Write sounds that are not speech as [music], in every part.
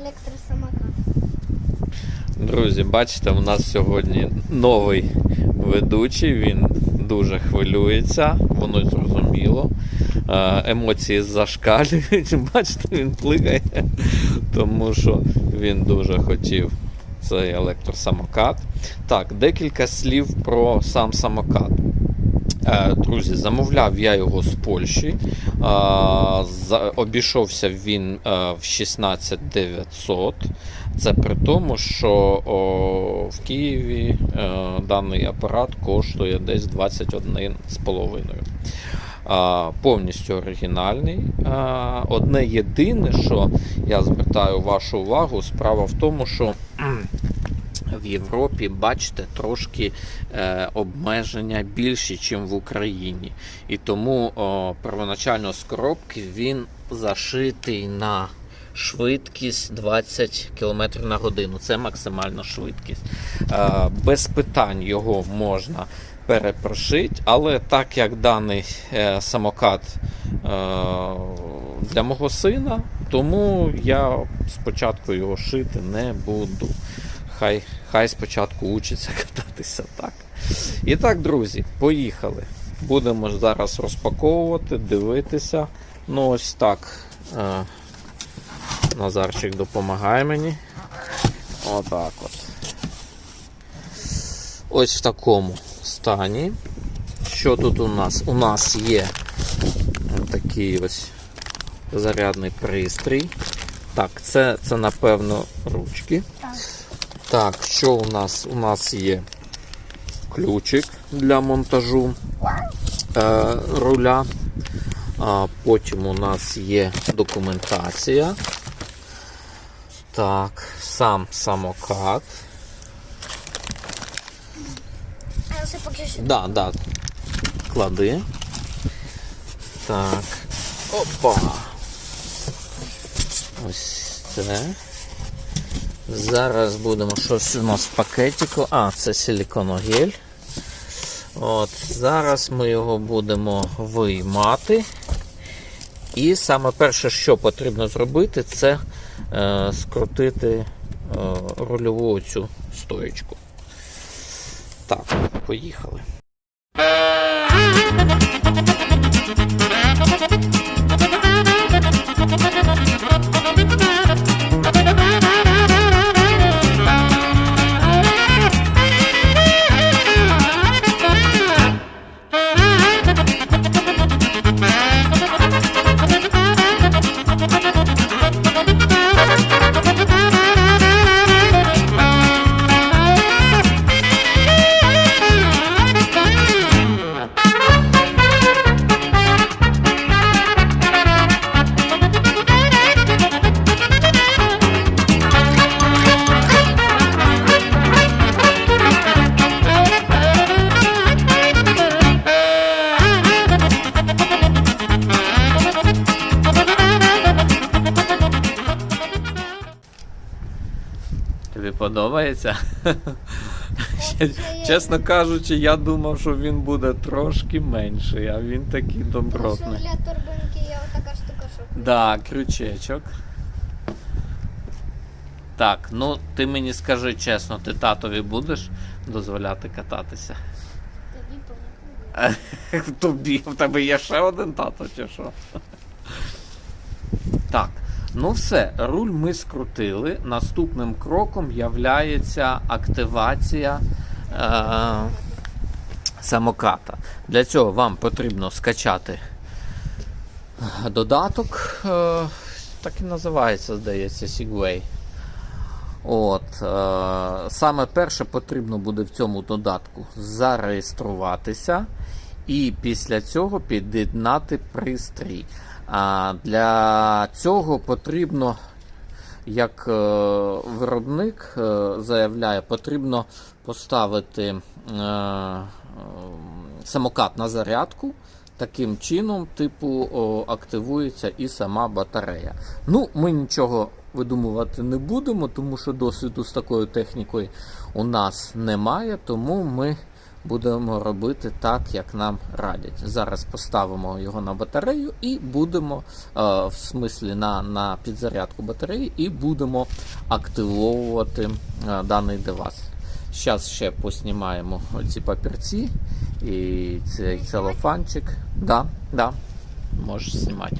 електросамокат. Друзі, бачите, у нас сьогодні новий ведучий, він дуже хвилюється, воно зрозуміло. Е, Емоції зашкалюють. [laughs] Бачите, він плигає, тому що він дуже хотів цей електросамокат. Так, декілька слів про сам самокат. Е, Друзі, замовляв я його з Польщі. Е, Обійшовся він е, в 16 900. Це при тому, що в Києві даний апарат коштує десь 21,5. Повністю оригінальний. Одне єдине, що я звертаю вашу увагу, справа в тому, що в Європі, бачите, трошки е, обмеження більші, ніж в Україні. І тому о, первоначально з коробки він зашитий на швидкість 20 км на годину. Це максимальна швидкість. Е, без питань його можна перепрошити, але так як даний е, самокат е, для мого сина, тому я спочатку його шити не буду. Хай, хай спочатку учиться [laughs] кататися так. І так, друзі, поїхали. Будемо зараз розпаковувати, дивитися. Ну, ось так. Е, Назарчик допомагає мені. Отак от. Ось в такому стані. Що тут у нас? У нас є такий ось зарядний пристрій. Так, це, це напевно ручки. Так. Що у нас? У нас є ключик для монтажу е, руля. А потім у нас є документація. Так, сам самокат. Да, да. Клади. Так. Опа. Ось це. Зараз будемо щось у нас в пакетику. А, це силіконогель. От, зараз ми його будемо виймати. І саме перше, що потрібно зробити, це е, скрутити е, рульову цю стоєчку. Так, поїхали. Подобається? [laughs] Чесно кажучи, я думав, що він буде трошки менший, а він такий добротний. для торбинки є отака штука, що. Да, крючечок. Так, ну ти мені скажи чесно, ти татові будеш дозволяти кататися? [laughs] Тобі, в тебе є ще один тато, чи що? [laughs] Так, ну все, руль ми скрутили. Наступним кроком являється активація е- самоката. Для цього вам потрібно скачати додаток, е- так і називається, здається, Segway. От, е, саме перше потрібно буде в цьому додатку зареєструватися і після цього під'єднати пристрій. Для цього потрібно, як е, виробник е, заявляє, потрібно поставити е, самокат на зарядку. Таким чином, типу, активується і сама батарея. Ну, ми нічого видумувати не будемо, тому що досвіду з такою технікою у нас немає, тому ми будемо робити так, як нам радять. Зараз поставимо його на батарею і будемо, е, в смислі на, на підзарядку батареї, і будемо активовувати е, даний девайс. Зараз ще поснімаємо оці папірці і цей целофанчик. Да, да, можеш знімати.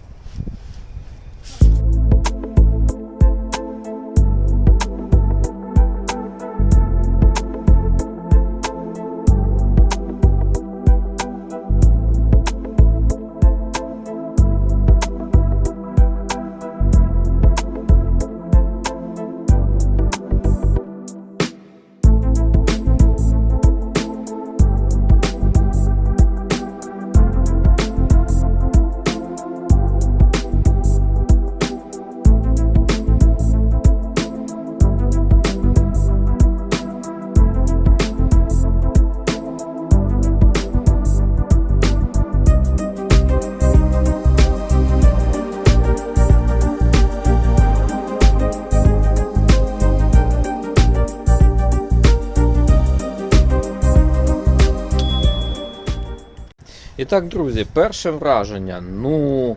Так, друзі, перше враження. Ну,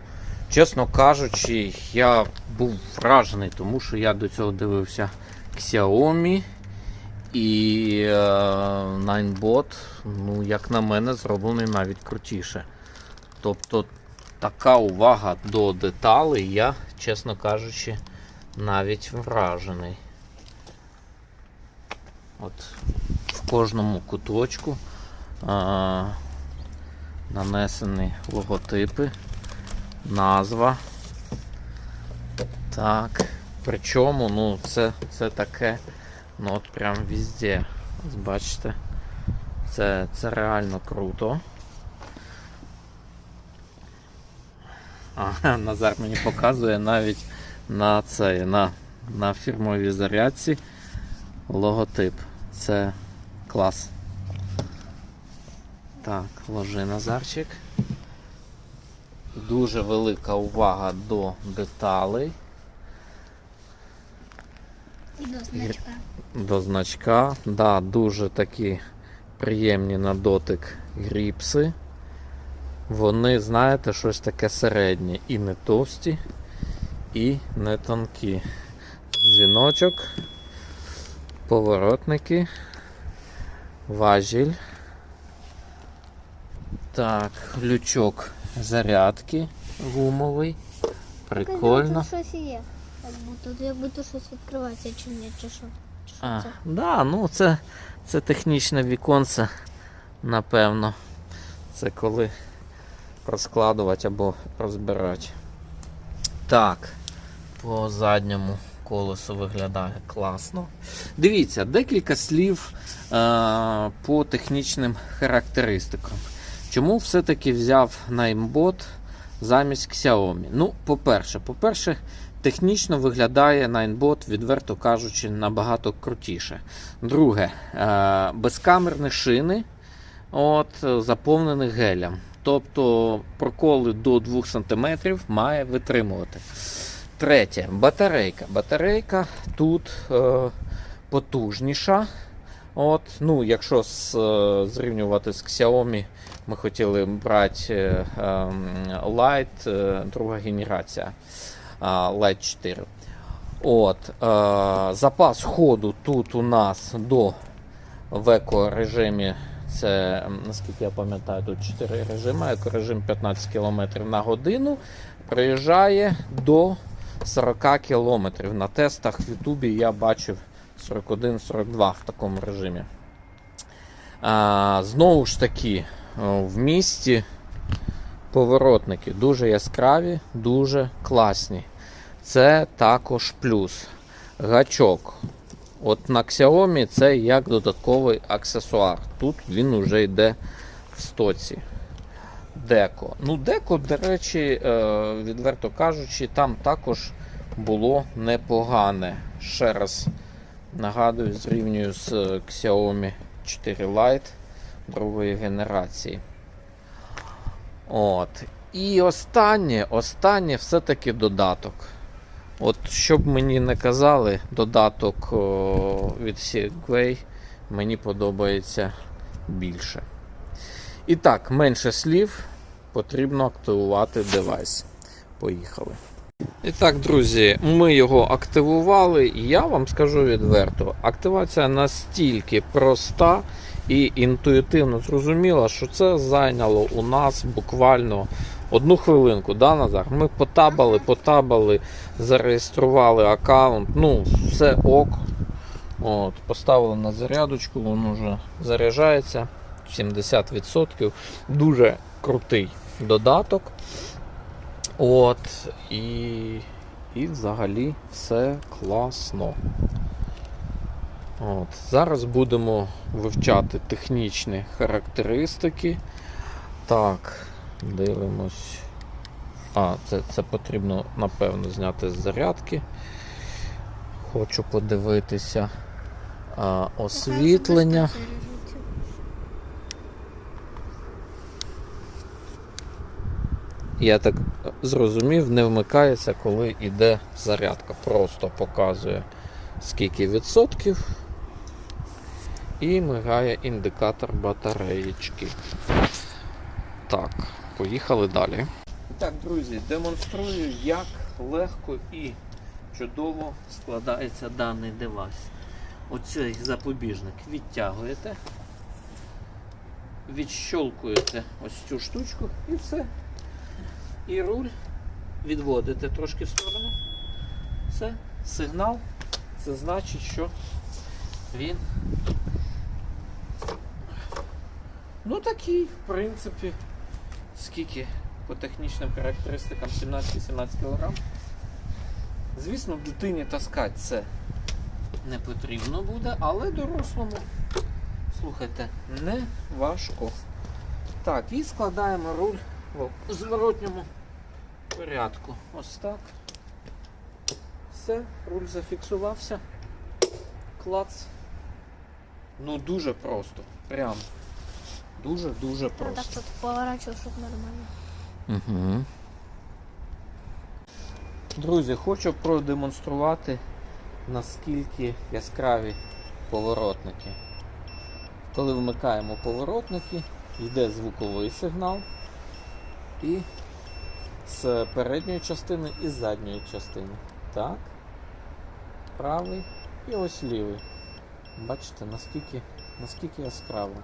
чесно кажучи, я був вражений, тому що я до цього дивився Xiaomi і е, Ninebot, ну, як на мене, зроблений навіть крутіше. Тобто така увага до деталей, я, чесно кажучи, навіть вражений. От в кожному куточку. А, нанесені логотипи, назва. Так. Причому, ну, це, це таке, ну от прям везде. Ось Бачите, це, це реально круто. А, [laughs] Назар мені показує навіть на цей, на, на фірмовій зарядці логотип. Це клас. Так, ложи Назарчик. Дуже велика увага до деталей, І до значка. до значка. Да, дуже такі приємні на дотик гріпси. Вони, знаєте, щось таке середнє. І не товсті, і не тонкі. Дзвіночок, поворотники, важіль. Так, лючок зарядки гумовий. Прикольно. Тут щось є. Як будто, щось відкривається чи ні, чи що. Чи А, це? да, ну це, це технічне віконце, напевно. Це коли розкладувати або розбирати. Так, по задньому колесу виглядає класно. Дивіться, декілька слів е, по технічним характеристикам. Чому все-таки взяв Ninebot замість Xiaomi? Ну, по-перше, по-перше, технічно виглядає Ninebot, відверто кажучи, набагато крутіше. Друге, е, безкамерні шини, от, заповнені гелем. Тобто проколи до 2 см має витримувати. Третє, батарейка. Батарейка тут е, потужніша. От, ну, якщо з, е, зрівнювати з Xiaomi, ми хотіли брати е, ем, Lite, е, друга генерація е, Lite 4. От, е, запас ходу тут у нас до в еко-режимі. Це, наскільки я пам'ятаю, тут 4 режими. Екорежим 15 км на годину. Приїжджає до 40 км. На тестах в Ютубі я бачив 41-42 в такому режимі. А, знову ж таки, в місті поворотники дуже яскраві, дуже класні. Це також плюс. Гачок. От на Xiaomi це як додатковий аксесуар. Тут він вже йде в стоці. Деко. Ну, деко, до речі, е, відверто кажучи, там також було непогане. Ще раз нагадую, зрівнюю з е, Xiaomi 4 Lite другої генерації. От. І останнє, останнє все-таки додаток. От щоб мені не казали, додаток о, від Segway мені подобається більше. І так, менше слів, потрібно активувати девайс. Поїхали. І так, друзі, ми його активували, я вам скажу відверто: активація настільки проста і інтуїтивно зрозуміла, що це зайняло у нас буквально одну хвилинку. Да, Назар? Ми потабали, потабали, зареєстрували аккаунт. Ну, все ок. От, поставили на зарядочку, він вже заряджається 70%. Дуже крутий додаток. От, і, і взагалі все класно. От, зараз будемо вивчати технічні характеристики. Так, дивимось. А, це, це потрібно, напевно, зняти з зарядки. Хочу подивитися а, освітлення. Я так зрозумів, не вмикається, коли йде зарядка. Просто показує скільки відсотків. І мигає індикатор батареєчки. Так, поїхали далі. Так, друзі, демонструю, як легко і чудово складається даний девайс. Оцей запобіжник відтягуєте, відщолкуєте ось цю штучку і все. І руль відводите трошки в сторону. Все, сигнал. Це значить, що він ну такий, в принципі, скільки по технічним характеристикам 17-18 кг. Звісно, дитині таскати це не потрібно буде, але дорослому, слухайте, не важко. Так, і складаємо руль в зворотньому порядку. Ось так. Все, руль зафіксувався. Клац. Ну дуже просто. Прям. Дуже-дуже Так просто. тут поворачиваю, щоб нормально. Угу. Друзі, хочу продемонструвати, наскільки яскраві поворотники. Коли вмикаємо поворотники, йде звуковий сигнал і з передньої частини і з задньої частини. Так. Правий і ось лівий. Бачите, наскільки, наскільки яскраво.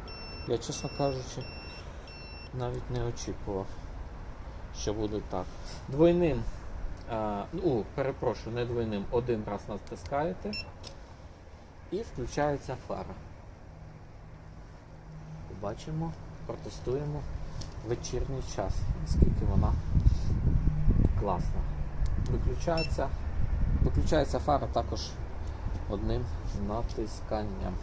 Я, чесно кажучи, навіть не очікував, що буде так. Двойним, а, ну, перепрошую, не двойним, один раз натискаєте і включається фара. Побачимо, протестуємо вечірній час, наскільки вона класна. Виключається, виключається фара також одним натисканням.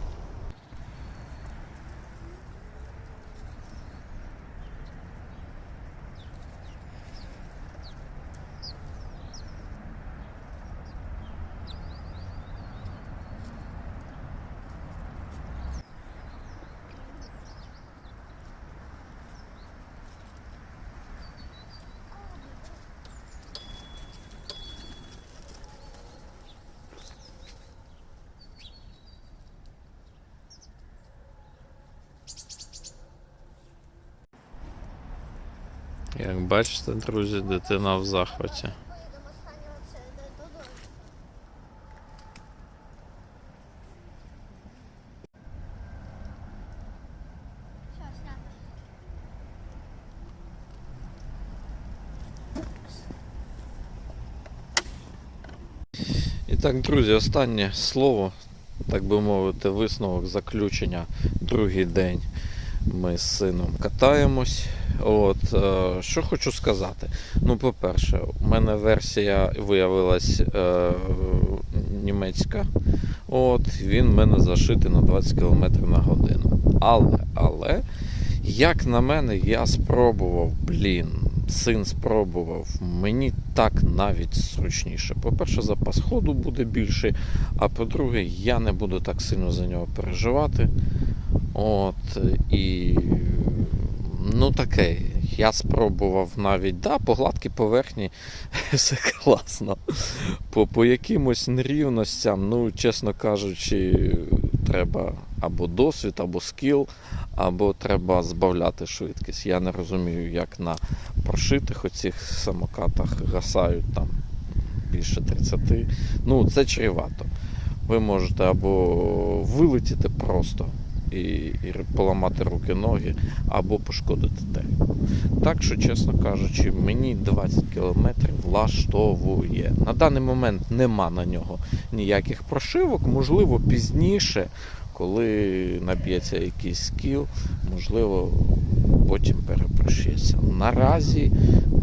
Як бачите, друзі, дитина в захваті. І так, друзі, останнє слово, так би мовити, висновок заключення. Другий день ми з сином катаємось. От, е, що хочу сказати. Ну, по-перше, у мене версія виявилась е, німецька. От, він в мене зашитий на 20 км на годину. Але, але, як на мене, я спробував, блін, син спробував. Мені так навіть зручніше. По-перше, запас ходу буде більший, а по-друге, я не буду так сильно за нього переживати. От, і ну таке. Я спробував навіть, да, по гладкій поверхні [laughs] все класно. По, по якимось нерівностям, ну, чесно кажучи, треба або досвід, або скіл. або треба збавляти швидкість. Я не розумію, як на прошитих оцих самокатах гасають там більше 30. Ну, це чревато. Ви можете або вилетіти просто і, і поламати руки, ноги, або пошкодити техніку. Так що, чесно кажучи, мені 20 км влаштовує. На даний момент нема на нього ніяких прошивок. Можливо, пізніше, коли наб'ється якийсь скіл, можливо, потім перепрошиться. Наразі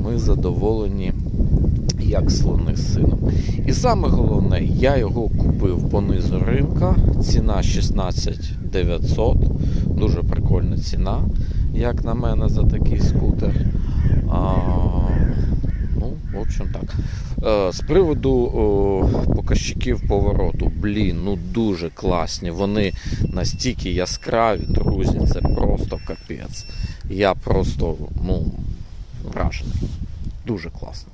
ми задоволені як слони з сином. І саме головне, я його купив по низу ринка. Ціна 16 900. Дуже прикольна ціна, як на мене, за такий скутер. А, ну, в общем так. Е, з приводу о, показчиків повороту, блін, ну дуже класні. Вони настільки яскраві, друзі, це просто капець. Я просто ну, вражений. Дуже класно.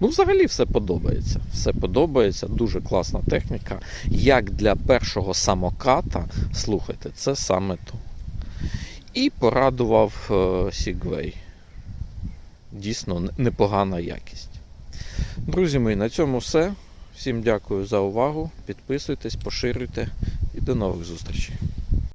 Ну, взагалі все подобається. Все подобається, дуже класна техніка. Як для першого самоката, слухайте, це саме то. І порадував Segway. Дійсно непогана якість. Друзі мої, на цьому все. Всім дякую за увагу. Підписуйтесь, поширюйте і до нових зустрічей.